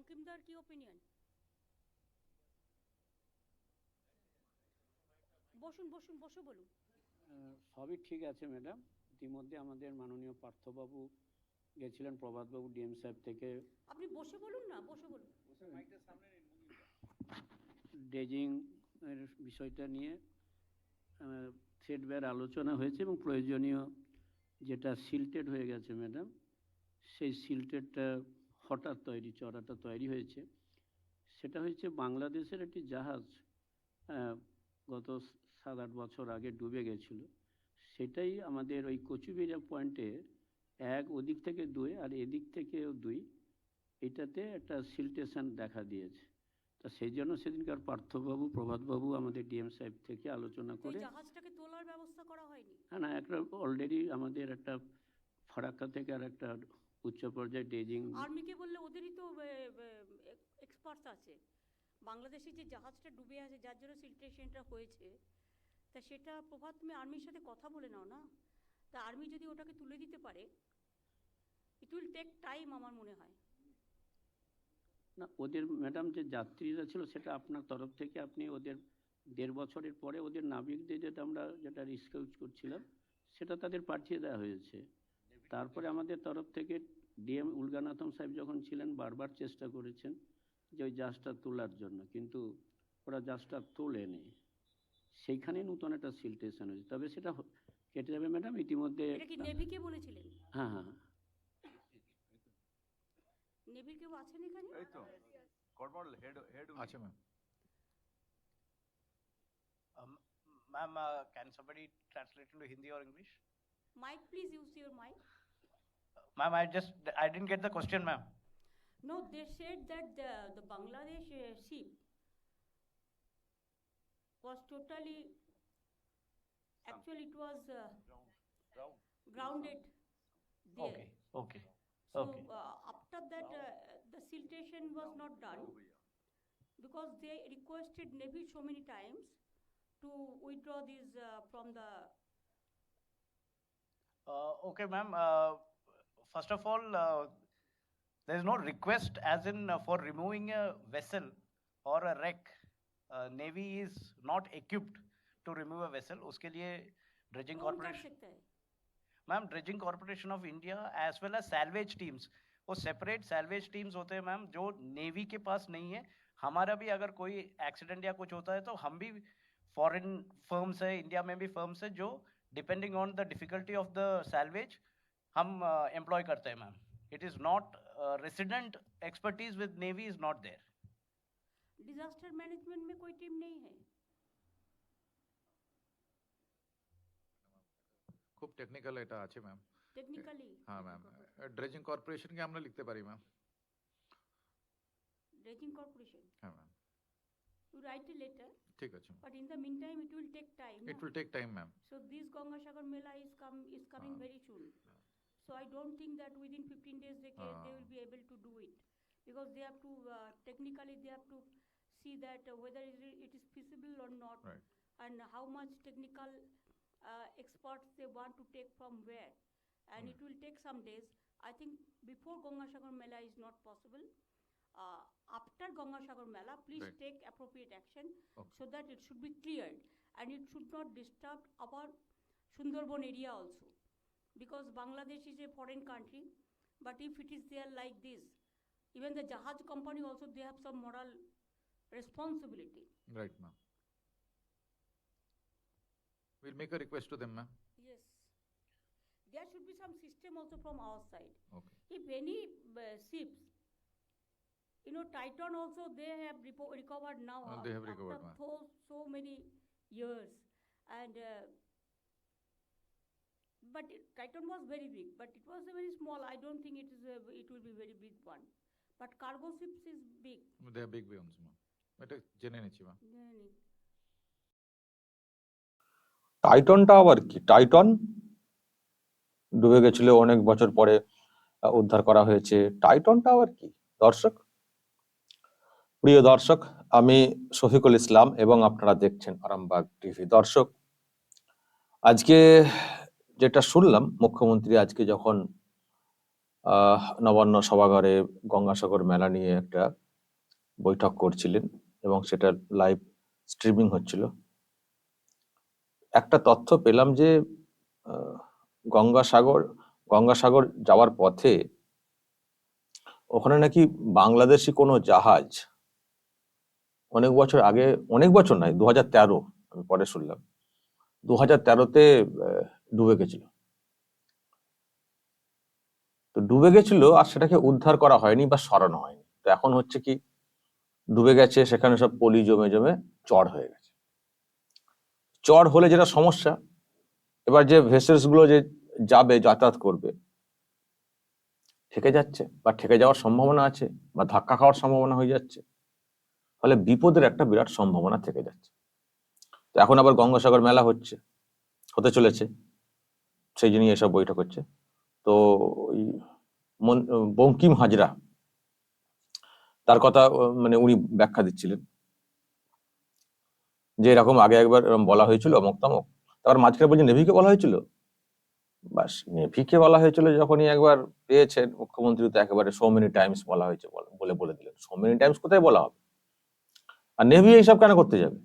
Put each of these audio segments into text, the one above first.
বঙ্কিমদার কি ওপিনিয়ন বসুন বসুন বসে বলুন সবই ঠিক আছে ম্যাডাম। ইতিমধ্যে আমাদের মাননীয় পার্থবাবু গেছিলেন প্রভাতবাবু ডিএম সাহেব থেকে। আপনি বসে বলুন না বসে বলুন। ড্রেজিং এর বিষয়টা নিয়ে সেটব্যার আলোচনা হয়েছে এবং প্রয়োজনীয় যেটা সিল্টেড হয়ে গেছে ম্যাডাম সেই সিল্টেডটা হঠাৎ তৈরি চড়াটা তৈরি হয়েছে। সেটা হচ্ছে বাংলাদেশের একটি জাহাজ গত সাত আট বছর আগে ডুবে গেছিল। সেটাই আমাদের ওই কচুবিড়া পয়েন্টে এক ওদিক থেকে দুই আর এদিক থেকেও দুই এটাতে একটা সিলটেশন দেখা দিয়েছে। তা সেই জন্য সেদিনকার পার্থবাবু প্রভাতবাবু আমাদের ডিএম সাহেব থেকে আলোচনা করে জাহাজটাকে তোলার ব্যবস্থা করা হয়নি? হ্যাঁ না একটা অলরেডি আমাদের একটা ফারাক্কা থেকে আর একটা উচ্চ পর্যায়ে ড্রেজিং। আর্মিকে বললে ওদেরই তো এক্সপার্টস আছে। বাংলাদেশে যে জাহাজটা ডুবে আছে যার জন্য সিলটেশনটা হয়েছে তা সেটা প্রভাত তুমি আর্মির সাথে কথা বলে নাও না? তা আর্মি যদি ওটাকে তুলে দিতে পারে ইট উইল টেক টাইম আমার মনে হয়। না ওদের ম্যাডাম যে যাত্রীরা ছিল সেটা আপনার তরফ থেকে আপনি ওদের দেড় বছরের পরে ওদের নাবিকদের যেটা আমরা যেটা রিস্কাউট করছিলাম সেটা তাদের পাঠিয়ে দেওয়া হয়েছে। তারপরে আমাদের তরফ থেকে ডিএম উলগানাথম সাহেব যখন ছিলেন বারবার চেষ্টা করেছেন যে ওই জাহাজটা তোলার জন্য কিন্তু ওরা জাহাজটা তোলেনি। সেইখানে নতুন একটা সিলটেশন হয়েছে। তবে সেটা কেটে যাবে ম্যাডাম ইতিমধ্যে বলেছিলেন? হ্যাঁ হ্যাঁ নেভির কেউ আছেন এখানে? এই তো কোড হেড হেড আচ্ছা ma'am. ma'am, can somebody translate into Hindi or English? Mike please use your mike Ma'am, I just, I didn't get the question, ma'am. No, they said that the, the Bangladesh uh, ship was totally, actually it was uh, grounded there. Okay, okay, So okay. uh, after that, uh, the siltation was not done because they requested Navy so many times to withdraw this uh, from the, Uh, okay, ma'am, uh, first of all, uh, there is no request as in uh, for removing a vessel or a wreck. Uh, Navy is not equipped to remove a vessel. उसके लिए dredging corporation, ma'am dredging corporation of India as well as salvage teams. वो separate salvage teams होते हैं ma'am जो navy के पास नहीं है हमारा भी अगर कोई एक्सीडेंट या कुछ होता है तो हम भी फॉरेन फर्म्स है इंडिया में भी फर्म्स है जो depending on the difficulty of the salvage हम एम्प्लॉय करते हैं ma'am it is not resident expertise with navy is not there Disaster management में कोई टीम नहीं है? খুব টেকনিক্যাল এটা আছে ম্যাম Technically? হ্যাঁ ম্যাম ড্রেজিং কর্পোরেশনকে আমরা লিখতে পারি ম্যাম Dredging Corporation. হ্যাঁ ma'am You write a letter, ঠিক আছে but in the meantime, it will take time. It na? Will take time ma'am So this Ganga Sagar Mela is come, is coming Ah. very soon. So I don't think that within fifteen days they can, they Ah. will be able to do it. Because they have to, uh, technically, they have to see that uh, whether it is feasible or not. Right. And how much technical, uh, experts they want to take from where. And it will take some days. I think before Ganga Sagar Mela is not possible. Uh, after Ganga Sagar Mela, please Right. take appropriate action Okay. so that it should be cleared and it should not disturb our Sundarban area also because Bangladesh is a foreign country. But if it is there like this, even the Jahaj company also they have some moral responsibility. Right, ma'am. We'll make a request to them, ma'am. Yes. There should be some system also from our side. Okay. If any uh, ships, you know, Titan also they have repo- recovered now. They have recovered, ma'am. So, so many years, and uh, but it- Titan was very big, but it was very small, I don't think it is, a, it will be very big one. But cargo ships is big. They big beyonds ma'am এটা জেনে নিচ্ছি ma'am টাইটনটা আবার কি? Titan ডুবে গেছিল অনেক বছর পরে উদ্ধার করা হয়েছে। টাইটনটা আবার কি? দর্শক? প্রিয় দর্শক আমি শফিকুল ইসলাম এবং আপনারা দেখছেন আরামবাগ টিভি। দর্শক আজকে যেটা শুনলাম, মুখ্যমন্ত্রী আজকে যখন নবান্ন সভাঘরে গঙ্গাসাগর মেলা নিয়ে একটা বৈঠক করছিলেন এবং সেটা লাইভ স্ট্রিমিং হচ্ছিল, একটা তথ্য পেলাম যে গঙ্গাসাগর গঙ্গাসাগর যাওয়ার পথে ওখানে নাকি বাংলাদেশি কোনো জাহাজ অনেক বছর আগে, অনেক বছর নয়, দু হাজার তেরো, আমি পরে শুনলাম, দু হাজার তেরোতে ডুবে গেছিল। তো ডুবে গেছিল আর সেটাকে উদ্ধার করা হয়নি বা সরানো হয়নি। তো এখন হচ্ছে কি, ডুবে গেছে, সেখানে সব পলি জমে জমে চড় হয়ে গেছে। চড় হলে যেটা সমস্যা, এবার যে ভেসেলসগুলো যে যাবে, যাতায়াত করবে, ঠেকে যাচ্ছে বা ঠেকে যাওয়ার সম্ভাবনা আছে বা ধাক্কা খাওয়ার সম্ভাবনা হয়ে যাচ্ছে, ফলে বিপদের একটা বিরাট সম্ভাবনা থেকে যাচ্ছে। তো এখন আবার গঙ্গাসাগর মেলা হচ্ছে, হতে চলেছে। সেই জন্যই এসব বৈঠক হচ্ছে। তো বঙ্কিম হাজরা তার কথা মানে উনি ব্যাখ্যা দিচ্ছিলেন। যে এরকম আগে একবার বলা হয়েছিল অমুক তমক, তারপর মাঝখানে বলছে নেভিকে বলা হয়েছিল? বাস, নেভিকে বলা হয়েছিল যখনই একবার পেয়েছেন মুখ্যমন্ত্রী তো একেবারে সো মেনি টাইমস বলা হয়েছে বলে বলে দিলেন। সো মেনি টাইমস কোথায় বলা হবে? আর নেভি এইসব কেন করতে যাবে?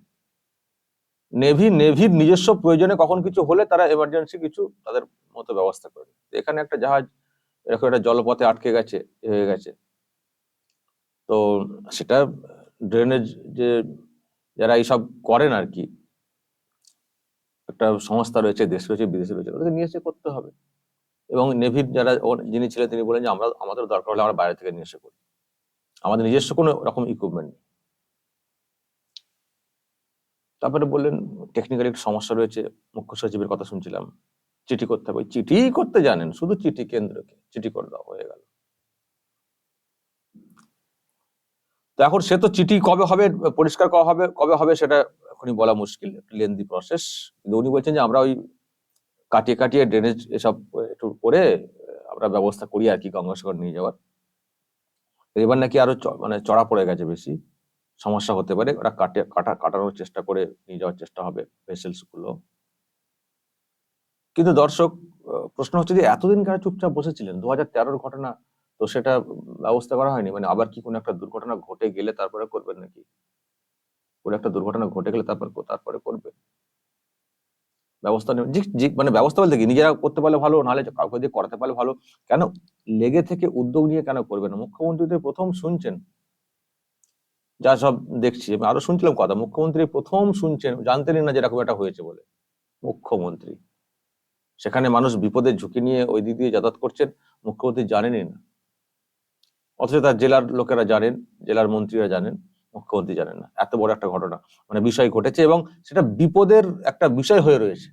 নেভি নেভির নিজস্ব প্রয়োজনে কখন কিছু হলে তারা এমার্জেন্সি কিছু তাদের মতো ব্যবস্থা করে। এখানে একটা জাহাজ, এরকম একটা জলপথে আটকে গেছে হয়ে গেছে। তো সেটা ড্রেনেজ যে, যারা এইসব করেন আর কি, একটা সংস্থা রয়েছে, দেশ রয়েছে, বিদেশে রয়েছে, ওদেরকে নিয়ে এসে করতে হবে। এবং নেভির যারা যিনি ছিলেন তিনি বলেন যে, আমরা আমাদের দরকার হলে আমরা বাইরে থেকে নিয়ে এসে করি। আমাদের নিজস্ব কোনো রকম ইকুইপমেন্ট নেই। তারপরে বললেন টেকনিক্যালি একটু সমস্যা রয়েছে। মুখ্য সচিবের কথা শুনছিলাম। চিঠি করতে হবে। চিঠি করতে জানেন, শুধু চিঠি কেন্দ্রকে। চিঠি করে দেওয়া হয়ে গেল। তো এখন সে তো চিঠি কবে হবে, পরিষ্কার কবে হবে কবে হবে সেটা এখনই বলা মুশকিল, একটু লেন্দি প্রসেস কিন্তু উনি বলছেন যে, আমরা ওই কাটিয়ে কাটিয়ে ড্রেনেজ এসব একটু করে, আমরা ব্যবস্থা করি আর কি, গঙ্গাসাগর নিয়ে যাওয়ার। এবার নাকি আরও মানে চড়া পড়ে গেছে বেশি। সমস্যা হতে পারে। ওরা কাটে, কাটা, কাটানোর চেষ্টা করে নিয়ে যাওয়ার চেষ্টা হবে ভেসেলসগুলো কিন্তু দর্শক প্রশ্ন হচ্ছে যে এতদিন কেন চুপচাপ বসেছিলেন? দু হাজার তেরোর ঘটনা তো সেটা ব্যবস্থা করা হয়নি। মানে আবার কি কোনো একটা দুর্ঘটনা ঘটে গেলে তারপরে করবেন নাকি? কোনো একটা দুর্ঘটনা ঘটে গেলে তারপর তারপরে করবে। ব্যবস্থা মানে ব্যবস্থা বলতে কি? নিজেরা করতে পারলে ভালো, নাহলে কাউকে দিয়ে করাতে পারলে ভালো। কেন? লেগে থেকে উদ্যোগ নিয়ে কেন করবে না? মুখ্যমন্ত্রী তো প্রথম শুনছেন। যা সব দেখছি। আমি আরও শুনছিলাম কথা, মুখ্যমন্ত্রী প্রথম শুনছেন জানতেনই না যে এরকম একটা হয়েছে বলে। মুখ্যমন্ত্রী। সেখানে মানুষ বিপদের ঝুঁকি নিয়ে ওই দিক দিয়ে যাতায়াত করছেন, মুখ্যমন্ত্রী জানেনই না। অথচ তার জেলার লোকেরা জানেন, জেলার মন্ত্রীরা জানেন, মুখ্যমন্ত্রী জানেন না। এত বড় একটা ঘটনা মানে বিষয় ঘটেছে এবং সেটা বিপদের একটা বিষয় হয়ে রয়েছে।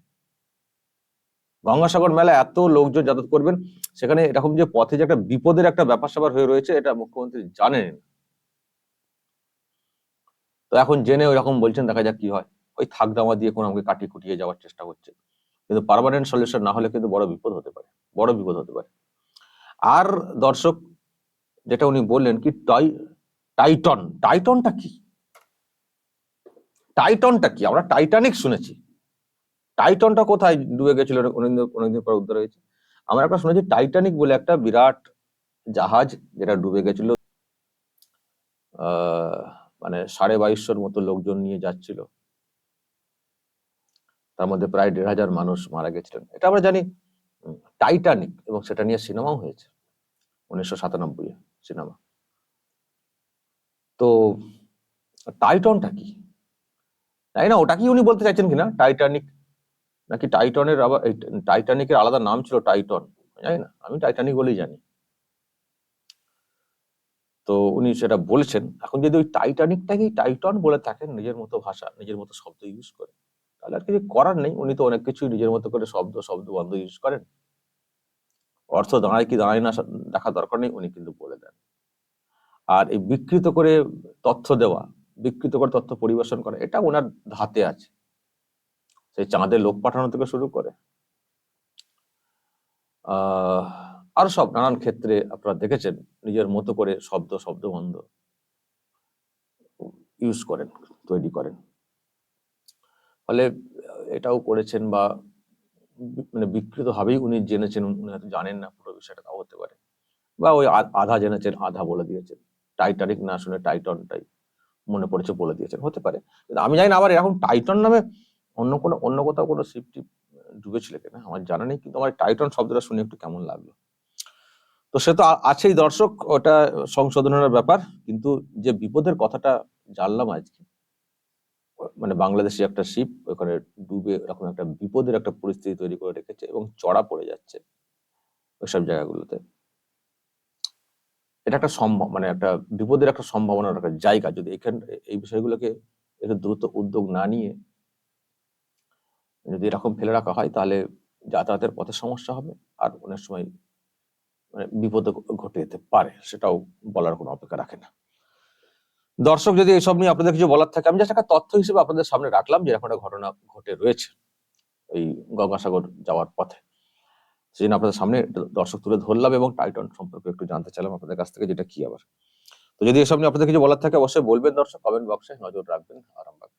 গঙ্গাসাগর মেলা এত লোকজন যাতায়াত করবেন, সেখানে এরকম যে পথে যে একটা বিপদের একটা ব্যাপার স্যাপার হয়ে রয়েছে, এটা মুখ্যমন্ত্রী জানেন না। তো এখন জেনে ওই রকম বলছেন, দেখা যাক কি হয়। ওই থাক দামা দিয়ে কোনো আমাকে কাটিয়ে কুটিয়ে যাওয়ার চেষ্টা করছে। কিন্তু পারমানেন্ট সলিউশন না হলে কিন্তু বড় বিপদ হতে পারে, বড় বিপদ হতে পারে। আর দর্শক, যেটা উনি বললেন কি টাই টাইটন, টাইটনটা কি? টাইটনটা কি? আমরা টাইটানিক শুনেছি। টাইটনটা কোথায় ডুবে গেছিল? অনেকদিন অনেকদিন পর উদ্ধার হয়েছে। আমরা একটা শুনেছি টাইটানিক বলে একটা বিরাট জাহাজ যেটা ডুবে গেছিল, আহ মানে সাড়ে বাইশশোর মতো লোকজন নিয়ে যাচ্ছিল। তার মধ্যে প্রায় দেড় হাজার মানুষ মারা গেছিলেন। এটা আমরা জানি টাইটানিক এবং সেটা নিয়ে সিনেমাও হয়েছে, উনিশশো সাতানব্বই সিনেমা। তো টাইটনটা কি? তাই না, ওটা কি উনি বলতে চাইছেন কিনা? টাইটানিক নাকি টাইটনের আবার টাইটানিকের আলাদা নাম ছিল টাইটন জানি না, আমি টাইটানিক বলেই জানি। তো উনি সেটা বলেছেন। এখন যদি ওই টাইটানিকটাকেই টাইটন বলে থাকেন নিজের মতো ভাষা, নিজের মতো শব্দ ইউজ করে, তাহলে আর কিছু করার নেই। উনি তো অনেক কিছুই নিজের মতো করে শব্দ শব্দ বন্ধ ইউজ করেন। অর্থ দাঁড়ায় কি দাঁড়ায় না দেখা দরকার নেই, উনি কিন্তু বলে দেন। আর এই বিকৃত করে তথ্য দেওয়া, বিকৃত করে তথ্য পরিবেশন করা, এটা ওনার হাতে আছে। সেই চাঁদে লোক পাঠানো থেকে শুরু করে। আহ আরও সব নানান ক্ষেত্রে আপনারা দেখেছেন, নিজের মতো করে শব্দ শব্দ বন্ধ ইউজ করেন, তৈরি করেন। ফলে এটাও করেছেন বা মানে বিকৃত ভাবেই উনি জেনেছেন, উনি হয়তো জানেন না পুরো বিষয়টা, তাও হতে পারে। বা ওই আধা জেনেছেন, আধা বলে দিয়েছেন। টাইটানিক না শুনে টাইটনটাই মনে পড়েছে বলে দিয়েছেন, হতে পারে। কিন্তু আমি জানি না আবার এরকম টাইটন নামে অন্য কোনো, অন্য কোথাও কোনো শিপ টিপ ডুবেছিল কিনা, আমার জানা নেই, কিন্তু আমার টাইটন শব্দটা শুনে একটু কেমন লাগল। তো সে তো আছেই দর্শক, ওটা সংশোধনের ব্যাপার, কিন্তু যে বিপদের কথাটা জানলাম আজকে মানে বাংলাদেশি একটা শিপ ওখানে ডুবে এরকম একটা বিপদের একটা পরিস্থিতি তৈরি করে রেখেছে এবং চড়া পড়ে যাচ্ছে ওইসব জায়গাগুলোতে। এটা একটা সম্ভব মানে একটা বিপদের একটা সম্ভাবনার একটা জায়গা, যদি এখানে, এই বিষয়গুলোকে একটু দ্রুত উদ্যোগ না নিয়ে যদি এরকম ফেলে রাখা হয়, তাহলে যাতায়াতের পথে সমস্যা হবে, আর অনেক সময় মানে বিপদ ঘটে যেতে পারে, সেটাও বলার কোনো অপেক্ষা রাখে না। দর্শক, যদি এইসব নিয়ে আপনাদের কিছু বলার থাকে, আমি জাস্ট একটা তথ্য হিসেবে আপনাদের সামনে রাখলাম, যে এরকম একটা ঘটনা ঘটে রয়েছে এই গঙ্গাসাগর যাওয়ার পথে। সেই জন্য আপনাদের সামনে দর্শক তুলে ধরলাম এবং টাইটন সম্পর্কে একটু জানতে চাইলাম আপনাদের কাছ থেকে, যেটা কি আবার। তো যদি এসব নিয়ে আপনাদের কিছু বলার থাকে, অবশ্যই বলবেন দর্শক কমেন্ট বক্সে নজর রাখবেন, আরামবাগ